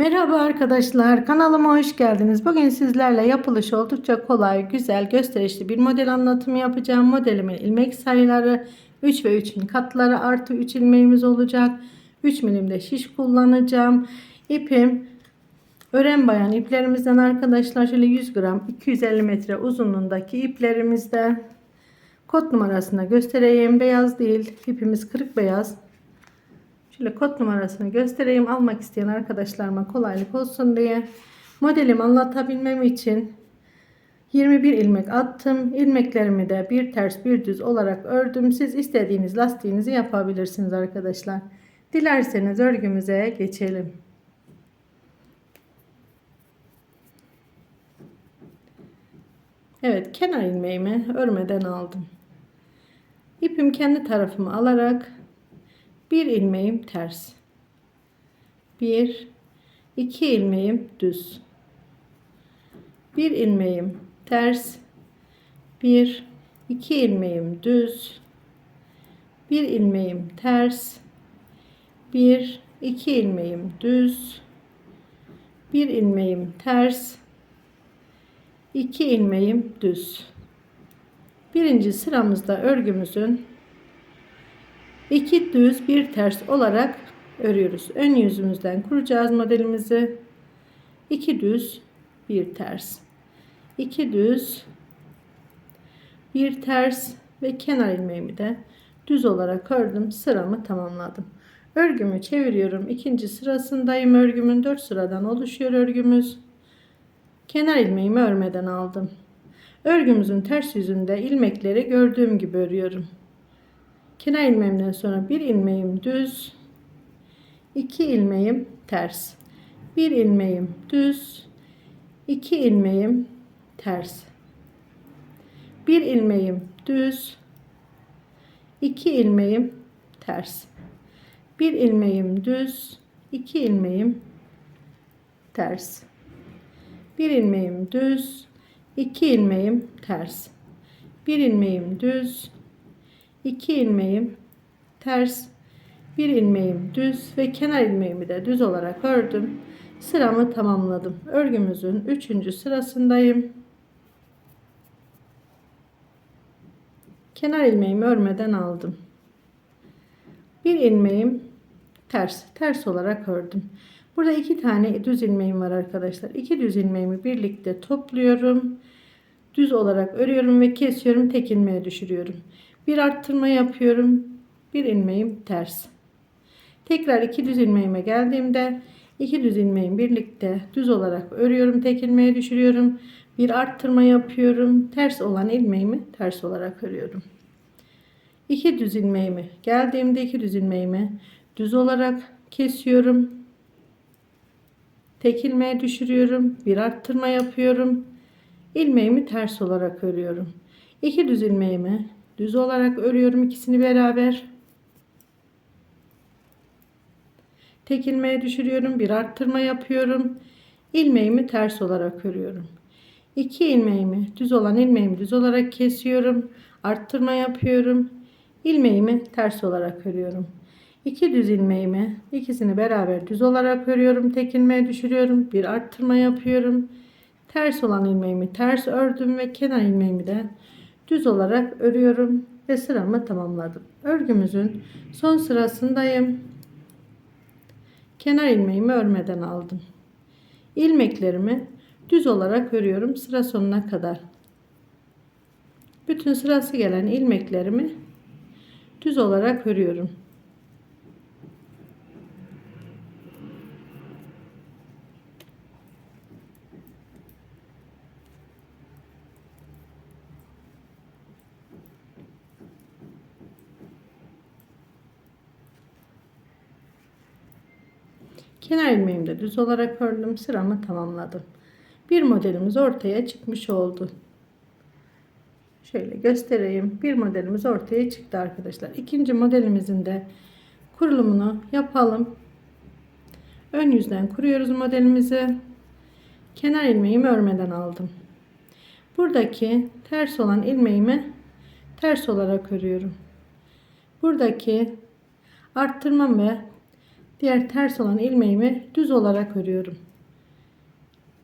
Merhaba arkadaşlar kanalıma hoş geldiniz. Bugün sizlerle yapılışı oldukça kolay, güzel, gösterişli bir model anlatımı yapacağım. Modelimin ilmek sayıları 3 ve 3'ün katları artı 3 ilmeğimiz olacak. 3 milimde şiş kullanacağım. İpim ören bayan iplerimizden arkadaşlar şöyle 100 gram 250 metre uzunluğundaki iplerimizde kod numarasını göstereyim. Beyaz değil ipimiz kırık beyaz. Şöyle kod numarasını göstereyim. Almak isteyen arkadaşlarıma kolaylık olsun diye. Modelimi anlatabilmem için 21 ilmek attım. İlmeklerimi de bir ters bir düz olarak ördüm. Siz istediğiniz lastiğinizi yapabilirsiniz arkadaşlar. Dilerseniz örgümüze geçelim. Evet kenar ilmeğimi örmeden aldım. İpim kendi tarafımı alarak bir ilmeğim ters. Bir, iki ilmeğim düz. Bir ilmeğim ters. Bir, iki ilmeğim düz. Bir ilmeğim ters. Bir, iki ilmeğim düz. Bir ilmeğim ters. iki ilmeğim düz. Birinci sıramızda örgümüzün iki düz bir ters olarak örüyoruz. Ön yüzümüzden kuracağız modelimizi. İki düz bir ters. iki düz bir ters ve kenar ilmeğimi de düz olarak ördüm. Sıramı tamamladım. Örgümü çeviriyorum. İkinci sırasındayım. Örgümün 4 sıradan oluşuyor örgümüz. Kenar ilmeğimi örmeden aldım. Örgümüzün ters yüzünde ilmekleri gördüğüm gibi örüyorum. Kenar ilmeğimden sonra bir ilmeğim düz, iki ilmeğim ters. Bir ilmeğim düz, iki ilmeğim ters. Bir ilmeğim düz, iki ilmeğim ters. Bir ilmeğim düz, iki ilmeğim ters. Bir ilmeğim düz, iki ilmeğim ters. Bir ilmeğim düz, 2 ilmeğim ters bir ilmeğim düz ve kenar ilmeğimi de düz olarak ördüm. Sıramı tamamladım. Örgümüzün 3. sırasındayım. Kenar ilmeğimi örmeden aldım. Bir ilmeğim ters, ters olarak ördüm. Burada iki tane düz ilmeğim var arkadaşlar. İki düz ilmeğimi birlikte topluyorum. Düz olarak örüyorum ve kesiyorum. Tek ilmeğe düşürüyorum. Bir arttırma yapıyorum. Bir ilmeğim ters. Tekrar iki düz ilmeğime geldiğimde iki düz ilmeğim birlikte düz olarak örüyorum. Tek ilmeğe düşürüyorum. Bir arttırma yapıyorum. Ters olan ilmeğimi ters olarak örüyorum. İki düz ilmeğimi geldiğimde iki düz ilmeğimi düz olarak kesiyorum. Tek ilmeğe düşürüyorum. Bir arttırma yapıyorum. İlmeğimi ters olarak örüyorum. İki düz ilmeğimi düz olarak örüyorum ikisini beraber. Tek ilmeğe düşürüyorum. Bir arttırma yapıyorum. ilmeğimi ters olarak örüyorum. İki ilmeğimi düz olan ilmeğimi düz olarak kesiyorum. Arttırma yapıyorum. ilmeğimi ters olarak örüyorum. İki düz ilmeğimi ikisini beraber düz olarak örüyorum. Tek ilmeğe düşürüyorum. Bir arttırma yapıyorum. Ters olan ilmeğimi ters ördüm ve kenar ilmeğimi de düz olarak örüyorum ve sıramı tamamladım. Örgümüzün son sırasındayım. Kenar ilmeğimi örmeden aldım. İlmeklerimi düz olarak örüyorum sıra sonuna kadar. Bütün sırası gelen ilmeklerimi düz olarak örüyorum. Kenar ilmeğimi de düz olarak ördüm. Sıramı tamamladım. Bir modelimiz ortaya çıkmış oldu. Şöyle göstereyim. Bir modelimiz ortaya çıktı arkadaşlar. İkinci modelimizin de kurulumunu yapalım. Ön yüzden kuruyoruz modelimizi. Kenar ilmeğimi örmeden aldım. Buradaki ters olan ilmeğimi ters olarak örüyorum. Buradaki arttırmam ve Diğer ters olan ilmeğimi düz olarak örüyorum.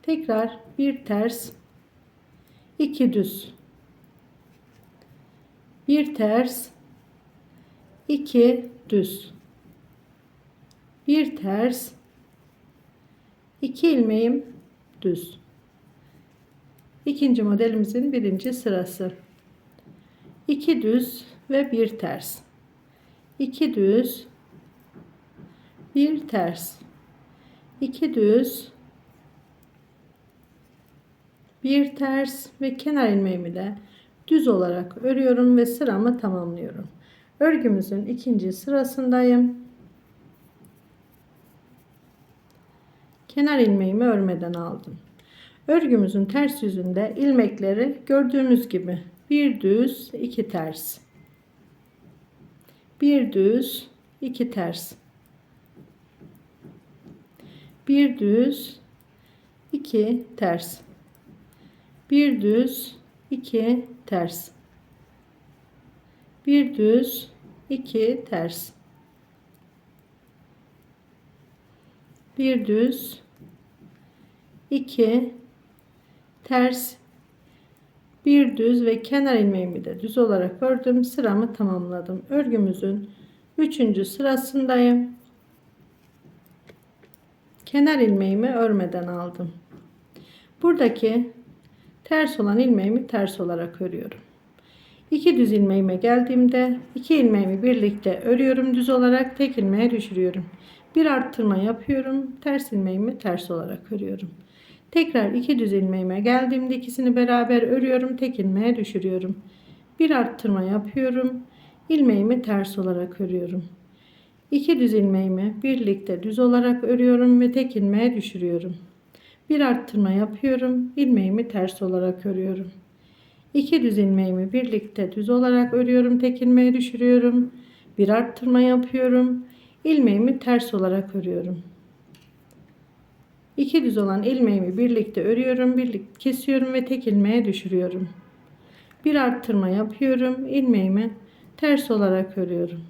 Tekrar bir ters, iki düz. Bir ters, iki düz. Bir ters, iki ilmeğim düz. İkinci modelimizin birinci sırası. 2 düz ve bir ters. 2 düz, bir ters. 2 düz, bir ters ve kenar ilmeğimi de düz olarak örüyorum ve sıramı tamamlıyorum. Örgümüzün ikinci sırasındayım. Kenar ilmeğimi örmeden aldım. Örgümüzün ters yüzünde ilmekleri gördüğümüz gibi bir düz, iki ters. Bir düz, iki ters. Bir düz, iki ters. Bir düz, iki ters. Bir düz, iki ters. Bir düz, iki ters bir düz ve kenar ilmeğimi de düz olarak ördüm. Sıramı tamamladım. Örgümüzün 3. sırasındayım. Kenar ilmeğimi örmeden aldım. Buradaki ters olan ilmeğimi ters olarak örüyorum. İki düz ilmeğime geldiğimde iki ilmeğimi birlikte örüyorum düz olarak tek ilmeğe düşürüyorum. Bir arttırma yapıyorum. Ters ilmeğimi ters olarak örüyorum. Tekrar iki düz ilmeğime geldiğimde ikisini beraber örüyorum. Tek ilmeğe düşürüyorum. Bir arttırma yapıyorum. ilmeğimi ters olarak örüyorum. İki düz ilmeğimi birlikte düz olarak örüyorum ve tek ilmeğe düşürüyorum. Bir arttırma yapıyorum. ilmeğimi ters olarak örüyorum. İki düz ilmeğimi birlikte düz olarak örüyorum. Tek ilmeğe düşürüyorum. Bir arttırma yapıyorum. ilmeğimi ters olarak örüyorum. İki düz olan ilmeğimi birlikte örüyorum, birlikte kesiyorum ve tek ilmeğe düşürüyorum. Bir arttırma yapıyorum, ilmeğimi ters olarak örüyorum.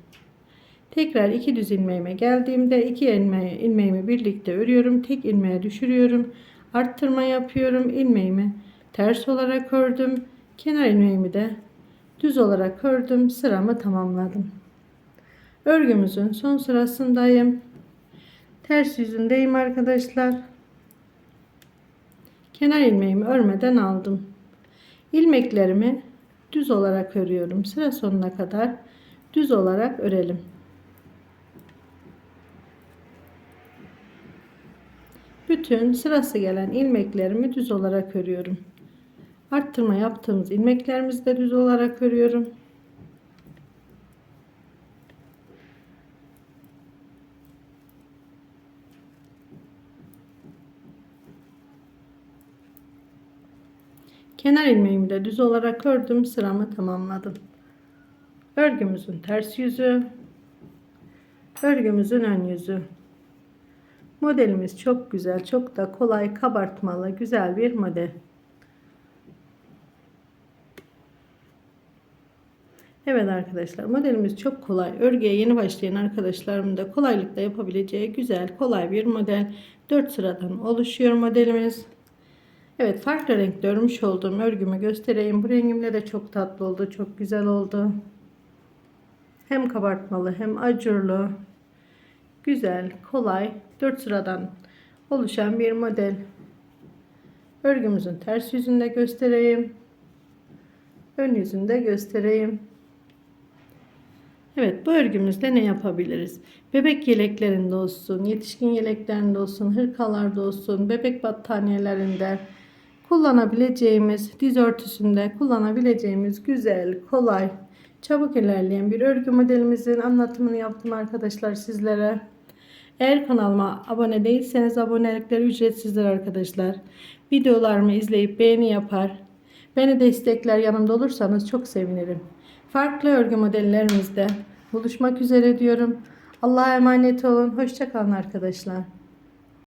Tekrar iki düz ilmeğime geldiğimde iki ilmeği, ilmeğimi birlikte örüyorum, tek ilmeğe düşürüyorum. Arttırma yapıyorum, ilmeğimi ters olarak ördüm. Kenar ilmeğimi de düz olarak ördüm, sıramı tamamladım. Örgümüzün son sırasındayım. Ters yüzündeyim arkadaşlar. Kenar ilmeğimi örmeden aldım. İlmeklerimi düz olarak örüyorum. Sıra sonuna kadar düz olarak örelim. Bütün sırası gelen ilmeklerimi düz olarak örüyorum. Arttırma yaptığımız ilmeklerimizi de düz olarak örüyorum. Kenar ilmeğimi de düz olarak ördüm. Sıramı tamamladım. Örgümüzün ters yüzü. Örgümüzün ön yüzü. Modelimiz çok güzel, çok da kolay, kabartmalı, güzel bir model. Evet arkadaşlar modelimiz çok kolay. Örgüye yeni başlayan arkadaşlarımın da kolaylıkla yapabileceği güzel, kolay bir model. 4 sıradan oluşuyor modelimiz. Evet farklı renkte örmüş olduğum örgümü göstereyim. Bu rengimle de çok tatlı oldu. Çok güzel oldu. Hem kabartmalı hem acurlu. Güzel, kolay, 4 sıradan oluşan bir model. Örgümüzün ters yüzünü de göstereyim. Ön yüzünü de göstereyim. Evet bu örgümüzde ne yapabiliriz? Bebek yeleklerinde olsun, yetişkin yeleklerinde olsun, hırkalarda olsun, bebek battaniyelerinde, kullanabileceğimiz, diz örtüsünde kullanabileceğimiz güzel, kolay, çabuk ilerleyen bir örgü modelimizin anlatımını yaptım arkadaşlar sizlere. Eğer kanalıma abone değilseniz abonelikler ücretsizdir arkadaşlar. Videolarımı izleyip beğeni yapar. Beni destekler yanımda olursanız çok sevinirim. Farklı örgü modellerimizde buluşmak üzere diyorum. Allah'a emanet olun. Hoşçakalın arkadaşlar.